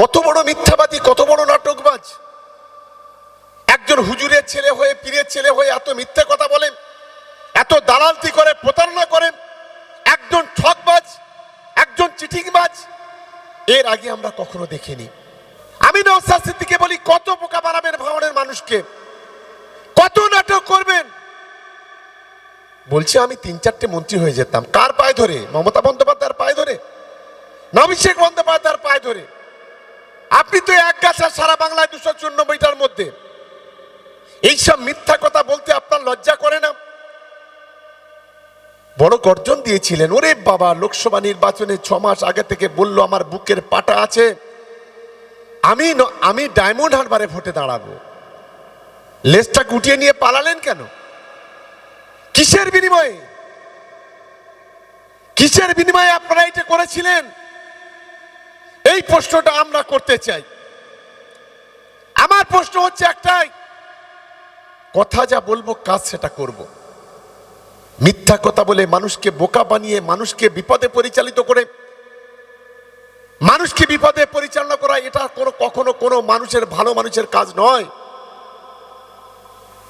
কত বড় মিথ্যাবাদী, কত বড় নাটকবাজ। একজন হুজুরের ছেলে হয়ে, পীরের ছেলে হয়ে এত মিথ্যে কথা বলেন, এত দালালতি করে, প্রতারণা করেন, একজন ঠকবাজ, একজন চিঠিংবাজ এর আগে আমরা কখনো দেখিনি। আমি নৌসাদ সিদ্দিকে বলি, কত বোকা বানাবেন ভাঙনের মানুষকে? কত নাটক করবেন? বলছি, আমি তিন চারটে মন্ত্রী হয়ে যেতাম। কার পায়ে ধরে? মমতা বন্দ্যোপাধ্যায়ের পায়ে ধরে? নবিশেখ বন্দ্যোপাধ্যায়ের পায়ে ধরে? আপনি তো এক গাছা সারা বাংলায় দুশো চুরানব্বইটার মধ্যে। এইসব মিথ্যা কথা বলতে আপনার লজ্জা করে না? বড় গর্জন দিয়েছিলেন, ওরে বাবা, লোকসভা নির্বাচনে ছ মাস আগে থেকে বলল আমার বুকের পাটা আছে। আমি আমি ডায়মন্ড হারবারে ভোটে দাঁড়াবো। লেজটা গুটিয়ে নিয়ে পালালেন কেন? কিসের বিনিময়ে? কিসের বিনিময়ে আপনারা এটা করেছিলেন? এই প্রশ্নটা আমরা করতে চাই। আমার প্রশ্ন হচ্ছে একটাই, কথা যা বলব, কাজ সেটা করব। মিথ্যা কথা বলে মানুষকে বোকা বানিয়ে, মানুষকে বিপদে পরিচালিত করে, মানুষকে বিপদে পরিচালনা করা, এটা কোনো কখনো কোনো মানুষের ভালো মানুষের কাজ নয়।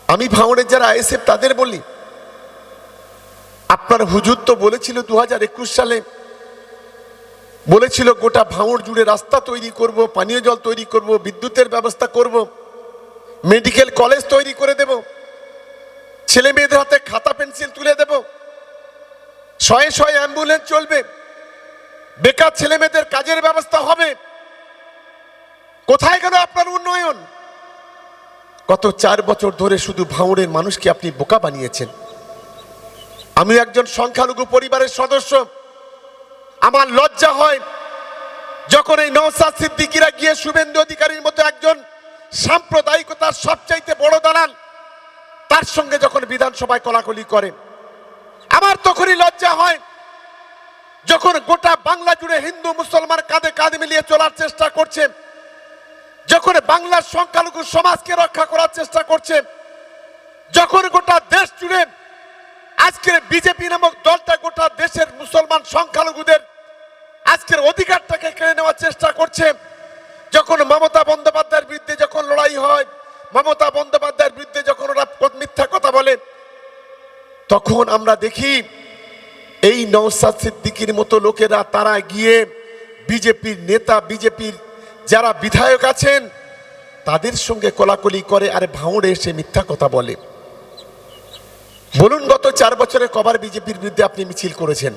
আমি ভাঙড়ের যারা আইএসএফ, তাদের বলি, আপনার হুজুর তো বলেছিল দু হাজার একুশ সালে বলেছিল, গোটা ভাঙড় জুড়ে রাস্তা তৈরি করব, পানীয় জল তৈরি করব, বিদ্যুতের ব্যবস্থা করব, মেডিকেল কলেজ তৈরি করে দেব, ছেলে মেয়েদের হাতে খাতা পেন্সিল তুলে দেব, শয়ে শয়ে অ্যাম্বুলেন্স চলবে, বেকার ছেলে মেয়েদের কাজের ব্যবস্থা হবে। কোথায় গেল আপনার উন্নয়ন? গত চার বছর ধরে শুধু ভাঙড়ের মানুষকে আপনি বোকা বানিয়েছেন। আমি একজন সংখ্যালঘু পরিবারের সদস্য। আমার লজ্জা হয় যখন এই নৌসাদ সিদ্দিকিরা গিয়ে শুভেন্দু অধিকারীর মতো একজন সাম্প্রদায়িকতার সবচাইতে বড় দালাল, তার সঙ্গে যখন বিধানসভায় কলাকলি করে, আমার তখনই লজ্জা হয় যখন গোটা বাংলা জুড়ে হিন্দু মুসলমান কাঁধে কাঁধ মিলিয়ে চলার চেষ্টা করছে, যখন বাংলার সংখ্যালঘু সমাজকে রক্ষা করার চেষ্টা করছে, যখন গোটা দেশ জুড়ে আজকের বিজেপি নামক দলটা গোটা দেশের মুসলমান সংখ্যালঘুদের আজকের অধিকারটাকে কেড়ে নেওয়ার চেষ্টা করছে। যখন মমতা বন্দ্যোপাধ্যায়ের বিরুদ্ধে যখন লড়াই হয়, মমতা বন্দ্যোপাধ্যায়ের বিরুদ্ধে যখন ওরা মিথ্যা কথা বলে, তখন আমরা দেখি এই নৌসাদ সিদ্দিকির মতো লোকেরা তারা গিয়ে বিজেপির নেতা, বিজেপির যারা বিধায়ক আছেন, তাদের সঙ্গে কোলাকুলি করে আর ভাঁড়ে এসে মিথ্যা কথা বলে। বলুন, গত চার বছরে কবার বিজেপির বিরুদ্ধে আপনি মিছিল করেছেন?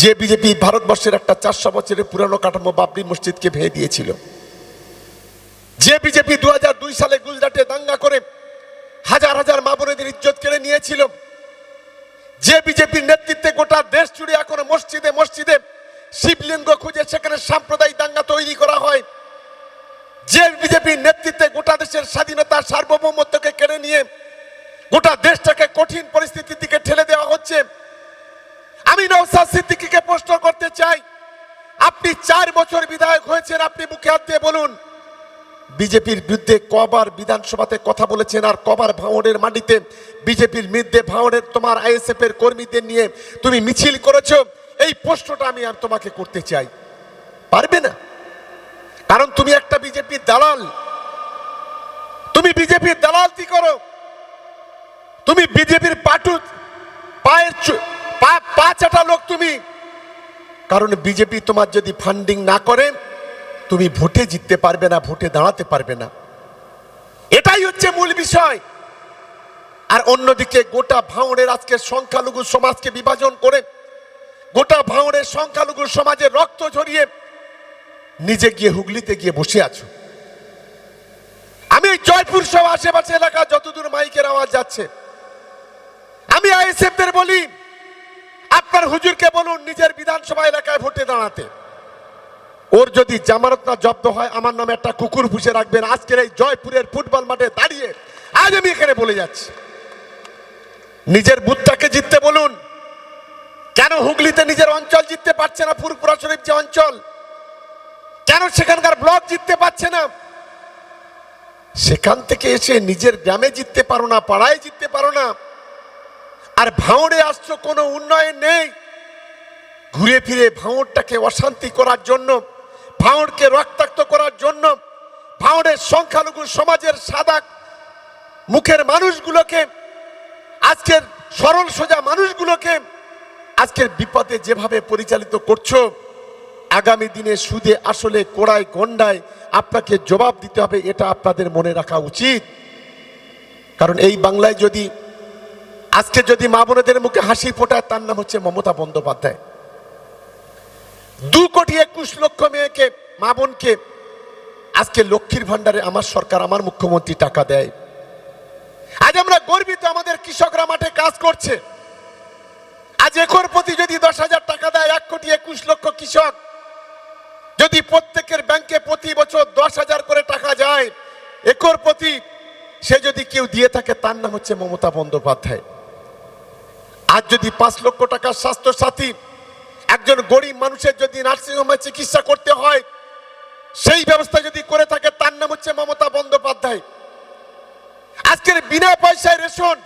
যে বিজেপি ভারতবর্ষের একটা চারশো বছরের পুরানো কাঠামো বাবরি মসজিদকে ভেঙে দিয়েছিল। যে বিজেপি দু সালে গুজরাটে দাঙ্গা করে হাজার হাজার মা বোনেদের ইজ্জত কেড়ে নিয়েছিল, যে বিজেপির নেতৃত্বে গোটা দেশ জুড়ে এখন মসজিদে মসজিদে শিবলিঙ্গ খুঁজে সেখানে সাম্প্রদায়িক দাঙ্গা তৈরি করা হয়, যে বিজেপির নেতৃত্বে গোটা দেশের স্বাধীনতা সার্বভৌমত্বকে কেড়ে নিয়ে গোটা দেশটাকে কঠিন পরিস্থিতির দিকে ঠেলে দেওয়া হচ্ছে। আমি নৌসাদ সিদ্দিকীকে প্রশ্ন করতে চাই, আপনি চার বছর বিধায়ক হয়েছেন, আপনি মুখে হাত দিয়ে বলুন। বিজেপির বিরুদ্ধে কবার বিধানসভাতে কথা বলেছেন আর কবার ভাঙড়ের মাটিতে বিজেপির বিরুদ্ধে ভাঙড়ের তোমার আইএসএফ এর কর্মীদের নিয়ে তুমি মিছিল করেছ, এই প্রশ্নটা আমি আর তোমাকে করতে চাই। পারবে না? কারণ তুমি একটা বিজেপির দালাল। তুমি বিজেপির দালালতি করো। তুমি বিজেপির পাটু পায়ের পা চাটা লোক তুমি। কারণ বিজেপি তোমার যদি ফান্ডিং না করে, তুমি ভোটে জিততে পারবে না, ভোটে দাঁড়াতে পারবে না। এটাই হচ্ছে মূল বিষয়। আর অন্যদিকে গোটা ভাঙড়ের আজকে সংখ্যালঘু সমাজকে বিভাজন করে, গোটা ভাঙড়ের সংখ্যালঘু সমাজে রক্ত ঝরিয়ে নিজে গিয়ে হুগলিতে গিয়ে বসে আছো। আমি জয়পুর সহ আশেপাশে এলাকা যতদূর মাইকের আওয়াজ যাচ্ছে আইএসএফদের বলি। আপনার হুজুরকে বলুন নিজের বিধানসভা এলাকায় ভোটে দাঁড়াতে। ওর যদি জামানত না জব্দ হয়, আমার নামে একটা কুকুর রাখবেন। আজকের এই জয়পুরের ফুটবল মাঠে দাঁড়িয়ে আজ আমি এখানে বলে যাচ্ছি। নিজের বুথটাকে জিততে বলুন। কেন হুগলিতে নিজের অঞ্চল জিততে পারছে না? ফুরপুরা শরীফ যে অঞ্চল। কেন সেখানকার ব্লক জিততে পারছে না? সেখান থেকে এসে নিজের গ্রামে জিততে পারো না, পাড়ায় জিততে পারো না। আর ভাঁড়ে আসছো, কোনো উন্নয়ন নেই। ঘুরে ফিরে ভাঁড়টাকে অশান্তি করার জন্য ভাঙড়কে রক্তাক্ত করার জন্য ভাঙড়ের সংখ্যালঘু সমাজের সাদা মুখের মানুষগুলোকে, আজকের সরল সোজা মানুষগুলোকে আজকের বিপদে যেভাবে পরিচালিত করছ, আগামী দিনে সুদে আসলে কোড়ায় গন্ডায় আপনাকে জবাব দিতে হবে, এটা আপনাদের মনে রাখা উচিত। কারণ এই বাংলায় যদি আজকে যদি মা বোনেদের মুখে হাসি ফোটায়, তার নাম হচ্ছে মমতা বন্দ্যোপাধ্যায়। দু কোটি একুশ লক্ষ মেয়েকে, মা বোনকে আজকে লক্ষ্মীর ভান্ডারে আমার সরকার, আমার মুখ্যমন্ত্রী টাকা দেয়। আজ আমরা গর্বিত আমাদের কৃষকরা মাঠে কাজ করছে। আজ একর প্রতি যদি দশ হাজার টাকা দেয়, এক কোটি একুশ লক্ষ কৃষক। যদি প্রত্যেকের ব্যাংকে প্রতি বছর দশ হাজার করে টাকা যায়, একর প্রতি সে যদি কেউ দিয়ে থাকে, তার নাম হচ্ছে মমতা বন্দ্যোপাধ্যায়। আজ যদি পাঁচ লক্ষ টাকার স্বাস্থ্য সাথী একজন গরিব মানুষের যদি নার্সিংহোমে চিকিৎসা করতে হয়, সেই ব্যবস্থা যদি করে থাকে, তার নাম হচ্ছে মমতা বন্দ্যোপাধ্যায়। আজকের বিনা পয়সায় রেশন,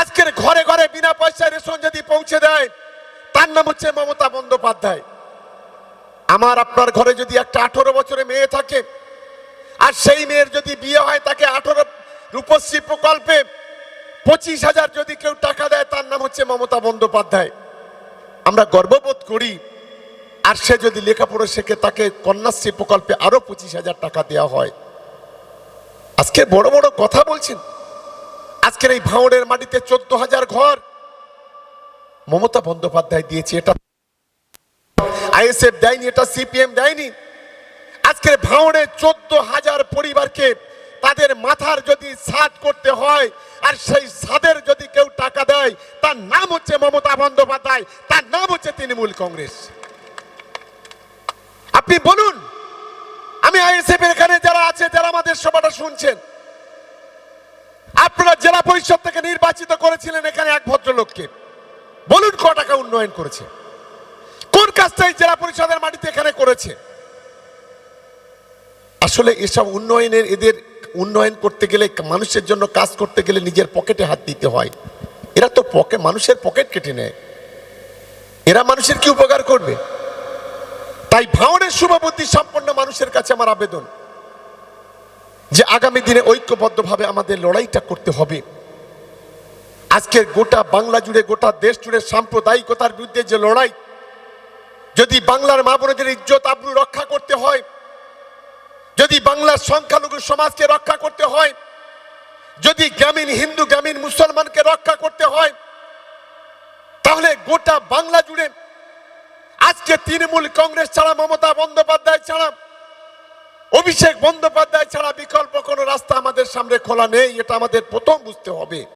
আজকের ঘরে ঘরে বিনা পয়সায় রেশন যদি পৌঁছে দেয়, তার নাম হচ্ছে মমতা বন্দ্যোপাধ্যায়। আমার আপনার ঘরে যদি একটা আঠেরো বছরের মেয়ে থাকে, আর সেই মেয়ের যদি বিয়ে হয়, তাকে আঠেরো রূপশ্রী প্রকল্পে পঁচিশ হাজার যদি কেউ টাকা দেয়, তার নাম হচ্ছে মমতা বন্দ্যোপাধ্যায়। আমরা গর্ববোধ করি, আর সে যদি লেখাপড়া শেখে, তাকে কন্যাশ্রী প্রকল্পে আরও পঁচিশ হাজার টাকা দেওয়া হয়। আজকে বড় বড় কথা বলছেন। আজকের এই ভাঙড়ের মাটিতে চোদ্দ হাজার ঘর। মমতা বন্দ্যোপাধ্যায় দিয়েছে এটা। আইএসএফ দেয়নি, এটা সিপিএম দেয়নি। আজকের ভাঙড়ে চোদ্দ হাজার পরিবারকে তাদের মাথার যদি সাদ করতে হয় আর সেই সাদের যদি কেউ টাকা দেয়, তার নাম হচ্ছে মমতা বন্দ্যোপাধ্যায়, তার নাম হচ্ছে তৃণমূল কংগ্রেস। আপনি বলুন, আমি আইএসএফ এর এখানে যারা আছে, যারা আমাদের সভাটা শুনছেন, আপনারা জেলা পরিষদ থেকে নির্বাচিত করেছিলেন এখানে এক ভদ্রলোককে। বলুন ক টাকা উন্নয়ন করেছে। কোন কাজটা এই জেলা পরিষদের মাটিতে এখানে করেছে? আসলে এসব উন্নয়নের এদের উন্নয়ন করতে গেলে, মানুষের জন্য কাজ করতে গেলে নিজের পকেটে হাত দিতে হয়। এরা তো পকে, মানুষের পকেট কেটে নেয়। এরা মানুষের কি উপকার করবে? তাই ভাওনের শুভবুদ্ধি সম্পন্ন মানুষের কাছে আমার আবেদন যে আগামী দিনে ঐক্যবদ্ধভাবে আমাদের লড়াইটা করতে হবে। আজকের গোটা বাংলা জুড়ে, গোটা দেশ জুড়ে সাম্প্রদায়িকতার বিরুদ্ধে যে লড়াই, যদি বাংলার মা বোনদের ইজ্জত আবরু রক্ষা করতে হয় যদি বাংলার সংখ্যালঘু সমাজকে রক্ষা করতে হয়, যদি গ্রামীণ হিন্দু, গ্রামীণ মুসলমানকে রক্ষা করতে হয়, তাহলে গোটা বাংলা জুড়ে আজকে তৃণমূল কংগ্রেস ছাড়া মমতা বন্দ্যোপাধ্যায় ছাড়া, অভিষেক বন্দ্যোপাধ্যায় ছাড়া বিকল্প কোনো রাস্তা আমাদের সামনে খোলা নেই, এটা আমাদের প্রথম বুঝতে হবে।